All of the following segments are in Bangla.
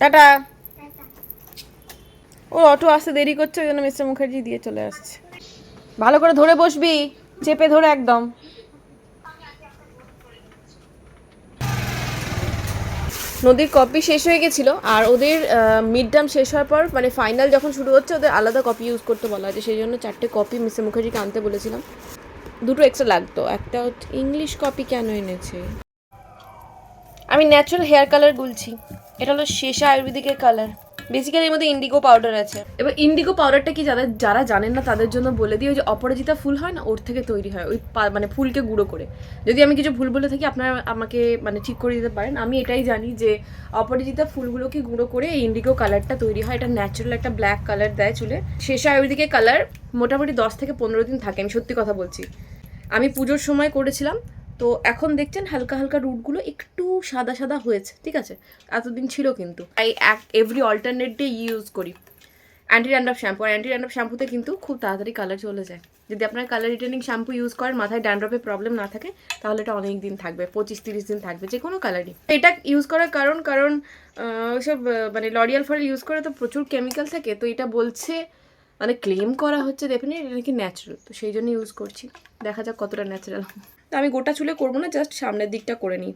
টাটা। ও অটো আসতে দেরি করছে ওই জন্য মিস্টার মুখার্জি দিয়ে চলে আসছে। ভালো করে ধরে বসবি চেপে ধরে একদম। নদীর কপি শেষ হয়ে গেছিল আর ওদের মিড টার্ম শেষ হওয়ার পর মানে ফাইনাল যখন শুরু হচ্ছে ওদের আলাদা কপি ইউজ করতে বলা হয়েছে সেই জন্য চারটে কপি মিস্টার মুখার্জিকে আনতে বলেছিলাম। দুটো এক্সট্রা লাগতো একটা ইংলিশ কপি কেন এনেছে? আমি ন্যাচারাল হেয়ার কালার গুলছি। এটা হলো শেষা আয়ুর্বেদিকের কালার বেসিক্যালি এর মধ্যে ইন্ডিগো পাউডার আছে। এবার ইন্ডিগো পাউডারটা কি যারা যারা জানেন না, তাদের জন্য বলে দিই ওই যে অপরাজিতা ফুল হয় না, ওর থেকে তৈরি হয়। ওই মানে ফুলকে গুঁড়ো করে। যদি আমি কিছু ভুল বলে থাকি, আপনারা আমাকে মানে ঠিক করে দিতে পারেন। আমি এটাই জানি যে অপরাজিতা ফুলগুলোকে গুঁড়ো করে এই ইন্ডিগো কালারটা তৈরি হয়। এটা ন্যাচারাল একটা ব্ল্যাক কালার দেয় চুলে। শেষ আয়ুর্বেদিকের কালার মোটামুটি দশ থেকে পনেরো দিন থাকে। আমি সত্যি কথা বলছি। আমি পুজোর সময় করেছিলাম। তো এখন দেখছেন হালকা হালকা রুটগুলো একটু সাদা সাদা হয়েছে ঠিক আছে? এতদিন ছিল কিন্তু। তাই এক এভরি অল্টারনেট ডে ইউজ করি। অ্যান্টি ড্যান্ড্রফ শ্যাম্পু আর অ্যান্টি ড্যান্ড্রফ শ্যাম্পুতে কিন্তু খুব তাড়াতাড়ি কালার চলে যায়। যদি আপনার কালার রিটার্নিং শ্যাম্পু ইউজ করেন মাথায় ড্যান্ড্রফের প্রবলেম না থাকে তাহলে এটা অনেক দিন থাকবে পঁচিশ তিরিশ দিন থাকবে যে কোনো কালারই এটা ইউজ করার কারণ কারণ ওইসব মানে লরিয়াল ফরেল ইউজ করে তো প্রচুর কেমিক্যাল থাকে তো এটা বলছে মানে ক্লেম করা হচ্ছে ডেফিনেট এটা নাকি ন্যাচারাল তো সেই জন্য ইউজ করছি। দেখা যাক কতটা ন্যাচারাল তো আমি গোটা চুলে করব না জাস্ট সামনের দিকটা করে নিই।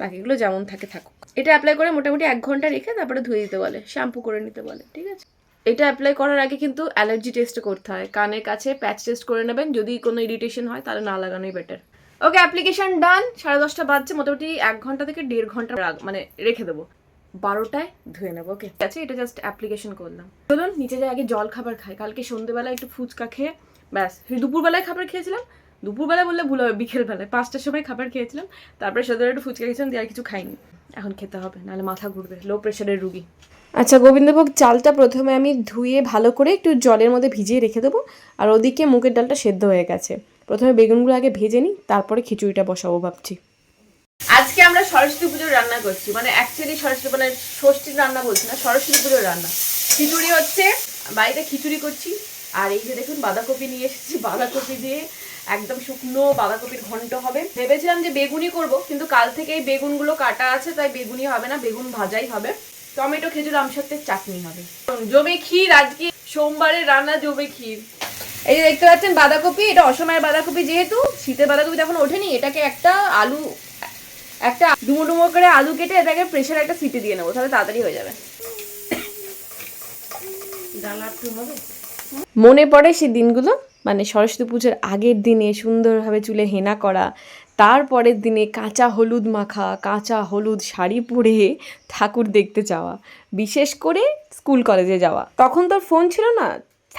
বাকিগুলো যেমন থাকে থাকুক। এটা অ্যাপ্লাই করে মোটামুটি এক ঘণ্টা রেখে তারপরে ধুয়ে দিতে বলে শ্যাম্পু করে নিতে বলে, ঠিক আছে? এটা অ্যাপ্লাই করার আগে কিন্তু অ্যালার্জি টেস্ট করতে হয়। কানের কাছে প্যাচ টেস্ট করে নেবেন, যদি কোনো ইরিটেশন হয় তাহলে না লাগানোই বেটার ওকে অ্যাপ্লিকেশন ডান সাড়ে দশটা বাজছে, মোটামুটি এক ঘণ্টা থেকে দেড় ঘণ্টা মানে রেখে দেবো। বারোটায় ধুয়ে নেব ওকে ঠিক আছে, এটা জাস্ট অ্যাপ্লিকেশন করলাম। চলুন, নিচে যাই, আগে জল খাবার খাই। কালকে সন্ধ্যেবেলা একটু ফুচকা খেয়ে, ব্যাস, দুপুরবেলায় খাবার খেয়েছিলাম দুপুরবেলা বললে ভুল হবে বিকেলবেলায়। পাঁচটার সময় খাবার খেয়েছিলাম তারপরে সন্ধ্যেবেলা একটু ফুচকা খেয়েছিলাম দিয়ে আর কিছু খাইনি। এখন খেতে হবে নাহলে মাথা ঘুরবে লো প্রেশারের রুগী। আচ্ছা গোবিন্দভোগ চালটা প্রথমে আমি ধুয়ে ভালো করে একটু জলের মধ্যে ভিজিয়ে রেখে দেবো আর ওদিকে মুগের ডালটা সেদ্ধ হয়ে গেছে। প্রথমে বেগুনগুলো আগে ভেজে নিই তারপরে খিচুড়িটা বসাবো ভাবছি। আজকে আমরা সরস্বতী পুজোর রান্না করছি মানে অ্যাকচুয়ালি সরস্বতী মানে ষষ্ঠীর রান্না বলছি না সরস্বতী পুজোর রান্না। খিচুড়ি হচ্ছে বাড়িতে খিচুড়ি করছি আর এই যে দেখুন বাঁধাকপি নিয়ে এসেছি বাঁধাকপি দিয়ে একদম শুকনো বাঁধাকপির ঘন্ট হবে। ভেবেছিলাম যে বেগুনি করব কিন্তু কাল থেকে এই বেগুনগুলো কাটা আছে তাই বেগুনি হবে না বেগুন ভাজাই হবে। টমেটো খেজুর আমসত্বের চাটনি হবে। জমে ক্ষীর আজকে সোমবারের রান্না জমে ক্ষীর। এই যে দেখতে পাচ্ছেন বাঁধাকপি এটা অসময়ের বাঁধাকপি যেহেতু শীতের বাঁধাকপি তখন ওঠেনি এটাকে একটা আলু একটা ডুমো ডুমো করে আলু কেটে এটাকে প্রেশার একটা সিটি দিয়ে নেব তাহলে তাড়াতাড়ি হয়ে যাবে। মনে পড়ে সেই দিনগুলো? মানে সরস্বতী পুজোর আগের দিনে সুন্দরভাবে চুলে হেনা করা, তারপরের দিনে কাঁচা হলুদ মাখা, কাঁচা হলুদ শাড়ি পরে ঠাকুর দেখতে যাওয়া, বিশেষ করে স্কুল কলেজে যাওয়া। তখন তোর ফোন ছিল না?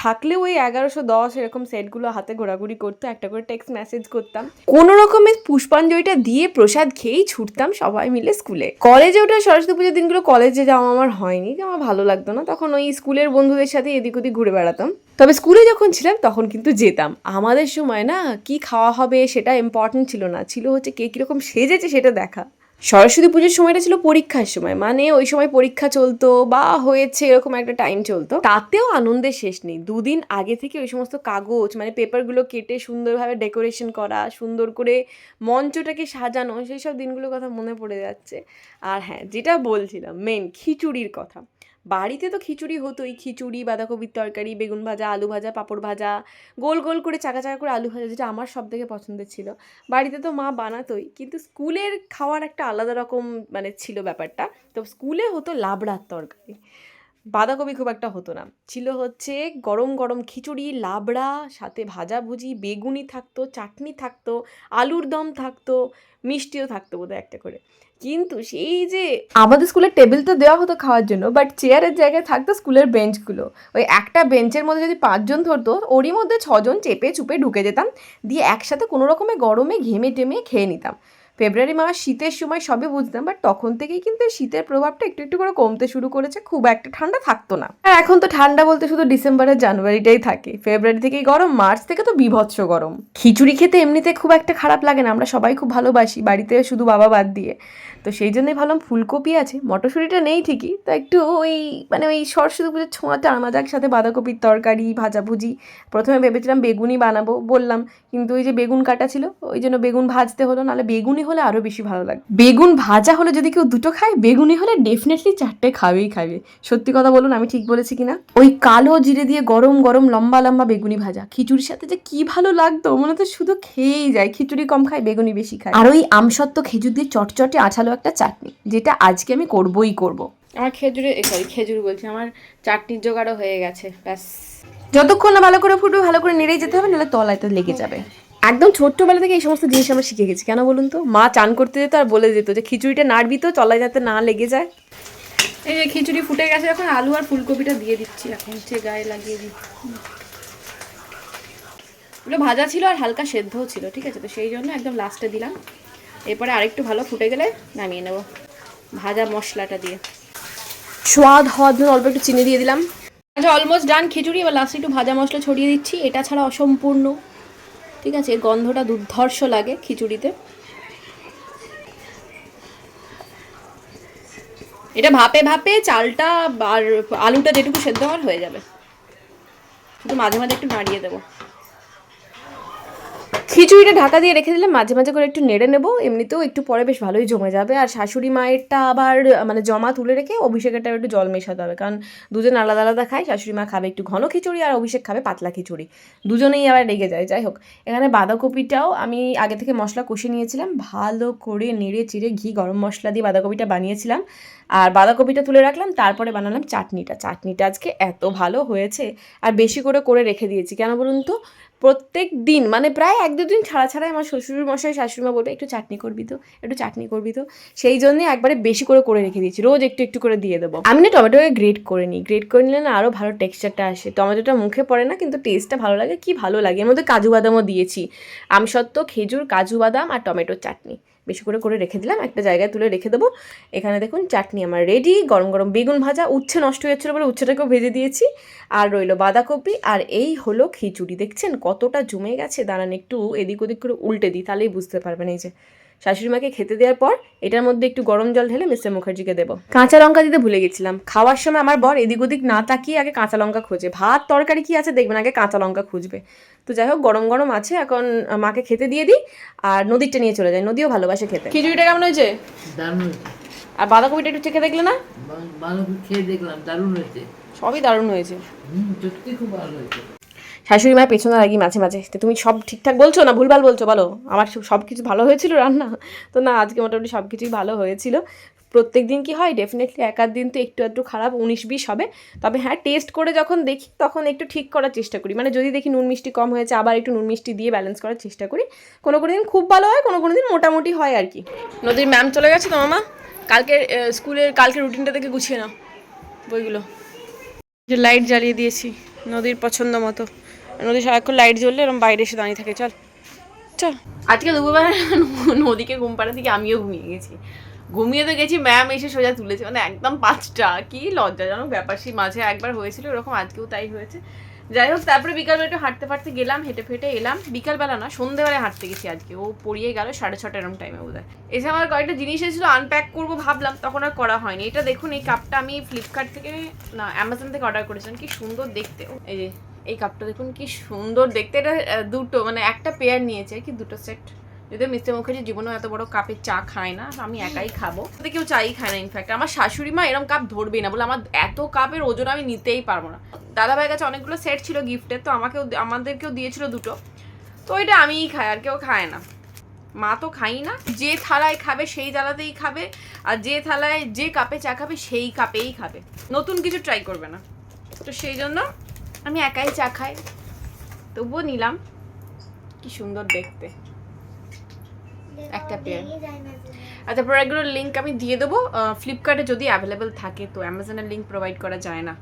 থাকলে ওই এগারোশো দশ এরকম সেটগুলো হাতে ঘোরাঘুরি করতো, একটা করে টেক্সট মেসেজ করতাম। কোনো রকমের পুষ্পাঞ্জলিটা দিয়ে প্রসাদ খেয়েই ছুটতাম সবাই মিলে স্কুলে। কলেজে ওঠা সরস্বতী পুজোর দিনগুলো কলেজে যাওয়া আমার হয়নি, যে আমার ভালো লাগতো না। তখন ওই স্কুলের বন্ধুদের সাথে এদিক ওদিক ঘুরে বেড়াতাম। তবে স্কুলে যখন ছিলাম, তখন কিন্তু যেতাম। আমাদের সময় না, কি খাওয়া হবে সেটা ইম্পর্টেন্ট ছিল না। ছিল হচ্ছে কে কীরকম সেজেছে সেটা দেখা। সরস্বতী পুজোর সময়টা ছিল পরীক্ষার সময়। মানে ওই সময় পরীক্ষা চলতো বা হয়েছে এরকম একটা টাইম চলতো। তাতেও আনন্দের শেষ নেই। দুদিন আগে থেকে ওই সমস্ত কাগজ মানে পেপারগুলো কেটে সুন্দরভাবে ডেকোরেশন করা, সুন্দর করে মঞ্চটাকে সাজানো, সেই সব দিনগুলোর কথা মনে পড়ে যাচ্ছে। আর হ্যাঁ যেটা বলছিলাম মেন খিচুড়ির কথা। বাড়িতে তো খিচুড়ি হতোই। খিচুড়ি, বাঁধাকপির তরকারি, বেগুন ভাজা, আলু ভাজা, পাঁপড় ভাজা, গোল গোল করে চাকা চাকা করে আলু ভাজা, যেটা আমার সব থেকে পছন্দের ছিল। বাড়িতে তো মা বানাতোই, কিন্তু স্কুলের খাওয়ার একটা আলাদা রকম মানে ছিল ব্যাপারটা। তো স্কুলে হতো লাবড়ার তরকারি। বাঁধাকপি খুব একটা হতো না। ছিল হচ্ছে গরম গরম খিচুড়ি, লাবড়া, সাথে ভাজাভুজি, বেগুনি থাকতো, চাটনি থাকতো, আলুর দম থাকতো, মিষ্টিও থাকতো বোধহয় একটা করে। কিন্তু সেই যে আমাদের স্কুলের টেবিল তো দেওয়া হতো খাওয়ার জন্য বাট চেয়ারের জায়গায় থাকতো স্কুলের বেঞ্চগুলো। ওই একটা বেঞ্চের মধ্যে যদি পাঁচজন ধরতো, ওরই মধ্যে ছজন চেপে চুপে ঢুকে যেতাম, দিয়ে একসাথে কোনো রকমে গরমে ঘেমে টেমে খেয়ে নিতাম। ফেব্রুয়ারি মাস শীতের সময় সবে বুঝতাম বাট তখন থেকেই কিন্তু শীতের প্রভাবটা একটু একটু করে কমতে শুরু করেছে। খুব একটা ঠান্ডা থাকতো না। আর এখন তো ঠান্ডা বলতে শুধু ডিসেম্বর আর জানুয়ারিটাই থাকে। ফেব্রুয়ারি থেকেই গরম, মার্চ থেকে তো বিভৎস গরম। খিচুড়ি খেতে এমনিতে খুব একটা খারাপ লাগে না, আমরা সবাই খুব ভালোবাসি, বাড়িতে শুধু বাবা বাদ দিয়ে। তো সেই জন্যই ভাবলাম ফুলকপি আছে, মটরশুঁটিটা নেই ঠিকই, তো একটু ওই মানে ওই সরস্বতী পুজোর ছোঁয়াটা আনা যাক সাথে বাঁধাকপির তরকারি, ভাজাভুজি, প্রথমে ভেবেছিলাম বেগুনই বানাবো বললাম, কিন্তু ওই যে বেগুন কাটা ছিল, ওই জন্য বেগুন ভাজতে হলো, নাহলে বেগুনি হলে আরও বেশি ভালো লাগে। বেগুন ভাজা হলে যদি কেউ দুটো খায় বেগুনি হলে ডেফিনেটলি চারটে খাবেই খাবে। সত্যি কথা বলুন আমি ঠিক বলেছি কিনা? ওই কালো জিরে দিয়ে গরম গরম লম্বা লম্বা বেগুনি ভাজা। খিচুড়ির সাথে যে কি ভালো লাগতো মনে তো শুধু খেয়েই যায়। খিচুড়ি কম খায় বেগুনি বেশি খায়। আর ওই আমসত্ত্ব খেজুর দিয়ে চটচটে আঠালো একটা চাটনি যেটা আজকে আমি করবই করব। আমার খেজুরে সরি খেজুর বলছি আমার চাটনির জোগাড়ও হয়ে গেছে ব্যাস। যতক্ষণ না ভালো করে ফুটবে ভালো করে নেড়েই যেতে হবে নাহলে তলায় তো লেগে যাবে। একদম ছোট্টবেলা থেকে এই সমস্ত জিনিস আমরা শিখে গেছি। কেন বলুন তো? মা চান করতে যেত আর বলে যেত যে খিচুড়িটা নাড়বি তো তলায় যাতে না লেগে যায়। এই যে খিচুড়ি ফুটে গেছে এখন আলু আর ফুলকপিটা দিয়ে দিচ্ছি এখন হচ্ছে গায়ে লাগিয়ে দিচ্ছি ওগুলো ভাজা ছিল আর হালকা সেদ্ধও ছিল ঠিক আছে? তো সেই জন্য একদম লাস্টে দিলাম। এরপরে আরেকটু ভালো ফুটে গেলে নামিয়ে নেব ভাজা মশলাটা দিয়ে। স্বাদ হওয়ার জন্য অল্প একটু চিনি দিয়ে দিলাম। আচ্ছা অলমোস্ট ডান খিচুড়ি। এবার লাস্টে একটু ভাজা মশলা ছড়িয়ে দিচ্ছি। এটা ছাড়া অসম্পূর্ণ। ঠিক আছে গন্ধটা দুর্ধর্ষ লাগে খিচুড়িতে। এটা ভাপে ভাপে চালটা আর আলুটা যেটুকু সেদ্ধ হওয়ার হয়ে যাবে। শুধু মাঝে মাঝে একটু নাড়িয়ে দেবো। খিচুড়িটা ঢাকা দিয়ে রেখে দিলে মাঝে মাঝে করে একটু নেড়ে নেব। এমনিতেও একটু পরে বেশ ভালোই জমে যাবে। আর শাশুড়ি মায়েরটা আবার মানে জমা তুলে রেখে অভিষেকেরটা একটু জল মেশাতে হবে। কারণ দুজন আলাদা আলাদা খায়, শাশুড়ি মা খাবে একটু ঘন খিচুড়ি আর অভিষেক খাবে পাতলা খিচুড়ি। দুজনেই আবার রেগে যায়। যাই হোক, এখানে বাঁধাকপিটাও আমি আগে থেকে মশলা কষে নিয়েছিলাম। ভালো করে নেড়ে চিড়ে ঘি, গরম মশলা দিয়ে বাঁধাকপিটা বানিয়েছিলাম। আর বাঁধাকপিটা তুলে রাখলাম, তারপরে বানালাম চাটনিটা। চাটনিটা আজকে এত ভালো হয়েছে, আর বেশি করে করে রেখে দিয়েছি। কেন বলুন তো? প্রত্যেক দিন মানে প্রায় এক দুদিন ছাড়া ছাড়াই আমার শ্বশুর মশাই শাশুড়িমা বলবে, একটু চাটনি করবি তো, একটু চাটনি করবি তো। সেই জন্যে একবারে বেশি করে করে রেখে দিয়েছি। রোজ একটু একটু করে দিয়ে দেবো। আমি না টমেটোকে গ্রেট করে নিই। গ্রেট করে নিলে না আরও ভালো টেক্সচারটা আসে। টমেটোটা মুখে পড়ে না, কিন্তু টেস্টটা ভালো লাগে। কি ভালো লাগে? এর মধ্যে কাজু বাদামও দিয়েছি। আমসত্ত্ব খেজুর, কাজু বাদাম আর টমেটোর চাটনি। বেশি করে করে রেখে দিলাম। একটা জায়গায় তুলে রেখে দেবো। এখানে দেখুন, চাটনি আমার রেডি গরম গরম বেগুন ভাজা, উচ্ছে নষ্ট হয়ে যাচ্ছিল বলে উচ্ছেটাকেও ভেজে দিয়েছি। আর রইল বাঁধাকপি। আর এই হলো খিচুড়ি। দেখছেন কতটা জমে গেছে? দাঁড়ান একটু, এদিক ওদিক করে উল্টে দিই, তাহলেই বুঝতে পারবেন এই যে। শাশুড়ি মাকে খেতে দেওয়ার পর এটার মধ্যে একটু গরম জল ঢেলে মিস্টার মুখার্জিকে দেবো। কাঁচা লঙ্কা দিতে ভুলে গেছিলাম। খাওয়ার সময় আমার বর এদিক ওদিক না তাকিয়ে আগে কাঁচা লঙ্কা খোঁজে। ভাত তরকারি কি আছে দেখবেন? আগে কাঁচা লঙ্কা খুঁজবে। তো যাই হোক গরম গরম আছে এখন মাকে খেতে দিয়ে দিই আর নদীরটা নিয়ে চলে যায় নদীও ভালোবাসে খেতে। খিচুড়িটা কেমন হয়েছে? আর বাঁধাকপিটা একটু চেখে দেখলে না? বা- ভালো করে খেয়ে দেখলাম দারুণ হয়েছে। সবই দারুণ হয়েছে। সত্যি খুব ভালো হয়েছে। শাশুড়ি মায়ের পেছনে লাগি মাঝে মাঝে। তো তুমি সব ঠিকঠাক বলছো না? ভুলভাল বলছো বলো। আমার সব কিছু ভালো হয়েছিল রান্না? তো না আজকে মোটামুটি সব কিছুই ভালো হয়েছিল। প্রত্যেক দিন কি হয়? ডেফিনেটলি এক আধ দিন তো একটু একটু খারাপ উনিশ বিশ হবে। তবে হ্যাঁ টেস্ট করে যখন দেখি তখন একটু ঠিক করার চেষ্টা করি। মানে যদি দেখি নুন মিষ্টি কম হয়েছে আবার একটু নুন মিষ্টি দিয়ে ব্যালেন্স করার চেষ্টা করি কোনো কোনো দিন খুব ভালো হয় কোনো কোনো দিন মোটামুটি হয় আর কি। নদীর ম্যাম চলে গেছে তো মামা? কালকে স্কুলের কালকে রুটিনটা থেকে গুছিয়ে নাও বইগুলো। যে লাইট জ্বালিয়ে দিয়েছি নদীর পছন্দ মতো। নদী সারাক্ষণ লাইট জ্বললে এরকম বাইরে এসে দাঁড়িয়ে থাকে, চল। চল। আজকে দুপুরবেলা নদীকে ঘুম পাড়া থেকে আমিও ঘুমিয়ে গেছি। ঘুমিয়ে তো গেছি ম্যাম এসে সোজা তুলেছে মানে একদম পাঁচটা। কি লজ্জাজনক ব্যাপার সেই মাঝে একবার হয়েছিল ওরকম আজকেও তাই হয়েছে। যাই হোক, তারপরে বিকালবেলা একটু হাঁটতে ফাঁটতে গেলাম, হেঁটে ফেটে এলাম। বিকালবেলা না সন্ধ্যেবেলায় হাঁটতে গেছি আজকে। ও পড়িয়ে গেল সাড়ে ছটা এরম টাইমে বোধ হয় এসে আমার কয়েকটা জিনিস এসেছিল আনপ্যাক করব ভাবলাম, তখন আর করা হয়নি। এটা দেখুন, এই কাপটা আমি ফ্লিপকার্ট থেকে না অ্যামাজন থেকে অর্ডার করেছিলাম। কি সুন্দর দেখতে। এই যে এই কাপটা দেখুন কি সুন্দর দেখতে। এটা দুটো মানে একটা পেয়ার নিয়েছে কি দুটো সেট যদিও মিস্টার মুখার্জি জীবনেও এত বড় কাপের চা খায় না আমি একাই খাব। তাতে কেউ চাই খায় না ইনফ্যাক্ট আমার শাশুড়ি মা এরকম কাপ ধরবেই না বলে আমার এত কাপের ওজন আমি নিতেই পারব না। দাদা ভাইয়ের কাছে অনেকগুলো সেট ছিল গিফটের তো আমাকেও আমাদেরকেও দিয়েছিল দুটো। তো এটা আমিই খাই আর কেউ খায় না। মা তো খাই না যে থালায় খাবে সেই থালাতেই খাবে আর যে থালায় যে কাপে চা খাবে সেই কাপেই খাবে। নতুন কিছু ট্রাই করবে না। তো সেই জন্য আমি একাই চা খাই। তবুও নিলাম। কি সুন্দর দেখতে। একটা পেয়ার আচ্ছা প্রোডাক্টগুলোর লিঙ্ক আমি দিয়ে দেবো। ফ্লিপকার্টে যদি অ্যাভেলেবেল থাকে, তো অ্যামাজনের লিঙ্ক প্রোভাইড করা যায় না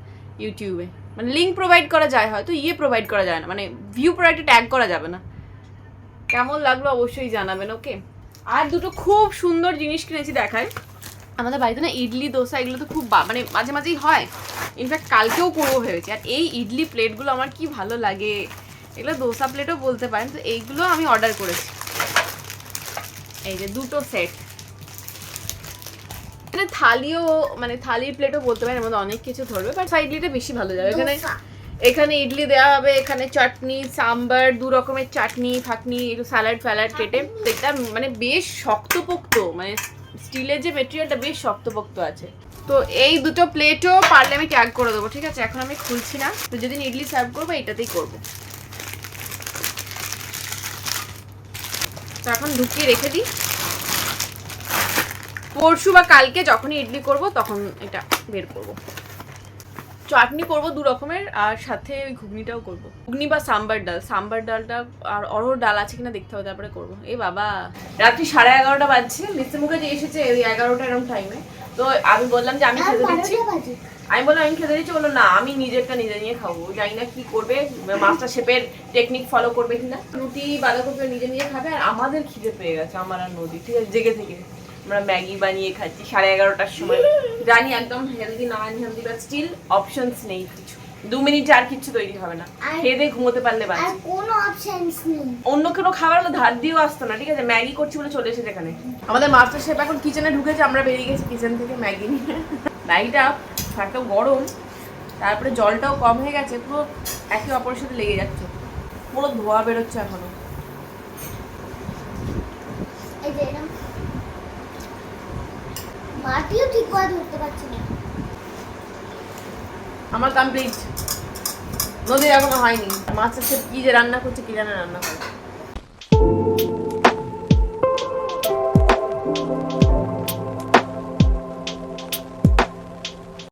ইউটিউবে মানে লিঙ্ক প্রোভাইড করা যায়, হয়তো ইয়ে প্রোভাইড করা যায় না। মানে ভিউ প্রোডাক্টে ট্যাগ করা যাবে না। কেমন লাগল অবশ্যই জানাবেন ওকে আর দুটো খুব সুন্দর জিনিস কিনেছি দেখায়। আমাদের বাড়িতে না ইডলি দোসা এগুলো তো খুব মানে মাঝে মাঝেই হয়। ইনফ্যাক্ট কালকেও করব ভেবেছি। আর এই ইডলি প্লেটগুলো আমার কি ভালো লাগে। এগুলো দোসা প্লেটও বলতে পারেন। তো এইগুলো আমি অর্ডার করেছি। এই যে দুটো সেট এখানে থালিও মানে থালির প্লেটও বলতে পারেন আমাদের অনেক কিছু ধরবে। বাট ইডলিটা বেশি ভালো যাবে। এখানে এখানে ইডলি দেওয়া হবে। এখানে চাটনি সাম্বার দু রকমের চাটনি ফাটনি একটু স্যালাড ফ্যালাড কেটে। এটা মানে বেশ শক্তপোক্ত মানে স্টিলের যে মেটেরিয়ালটা বেশ শক্তপোক্ত আছে। তো এই দুটো প্লেটও পারলে আমি ট্যাগ করে দেবো, ঠিক আছে? এখন আমি খুলছি না। তো যেদিন ইডলি সার্ভ করব এটাতেই করব। তো এখন ঢুকিয়ে রেখে দিই। পরশু বা কালকে যখনই ইডলি করব, তখন এটা বের করব। চাটনি করব দু রকমের আর সাথে ওই ঘুগনিটাও করব। ঘুগনি বা সাম্বার ডাল। সাম্বার ডালটা আর অরহর ডাল আছে কিনা দেখতে হবে তারপরে করব। এ বাবা! রাত্রি সাড়ে এগারোটা বাজছে। মিস্টার মুখার্জি এসেছে ওই এগারোটা এরকম টাইমে তো আমি বললাম যে আমি খেতে দিচ্ছি। আমি বললাম আমি খেতে দিচ্ছি। বলল না আমি নিজেরটা নিজে নিয়ে খাব। জানি না কি করবে। মাস্টার শেফের টেকনিক ফলো করবে কিনা। রুটি বাঁধাকপি নিজে নিয়ে খাবে। আর আমাদের খিদে পেয়ে গেছে আমার আর নদী। ঠিক আছে জেগে থেকে। আমরা ম্যাগি বানিয়ে খাচ্ছি সাড়ে এগারোটার সময়। জানি একদম হেলদি না আনহেলদি বাট স্টিল অপশনস নেই কিছু। দু মিনিটে আর কিছু তৈরি হবে না। খেয়ে দিয়ে ঘুমোতে পারলে বাস কোনো অপশনস নেই। অন্য কোনো খাবার হলে ধার দিয়েও আসতো না ঠিক আছে? ম্যাগি করছি বলে চলে এসেছে এখানে। আমাদের মাস্টার শেফ এখন কিচেনে ঢুকেছে আমরা বেরিয়ে গেছি কিচেন থেকে ম্যাগি নিয়ে। ম্যাগিটা ফাঁকা গরম তারপরে জলটাও কম হয়ে গেছে পুরো একে অপরের সাথে লেগে যাচ্ছে। পুরো ধোয়া বেরোচ্ছে এখনও। ধরতে পারছি না। আমার কমপ্লিট নদীর এখনও হয়নি। মাছের সে কি যে রান্না করছে কি জানে রান্না করে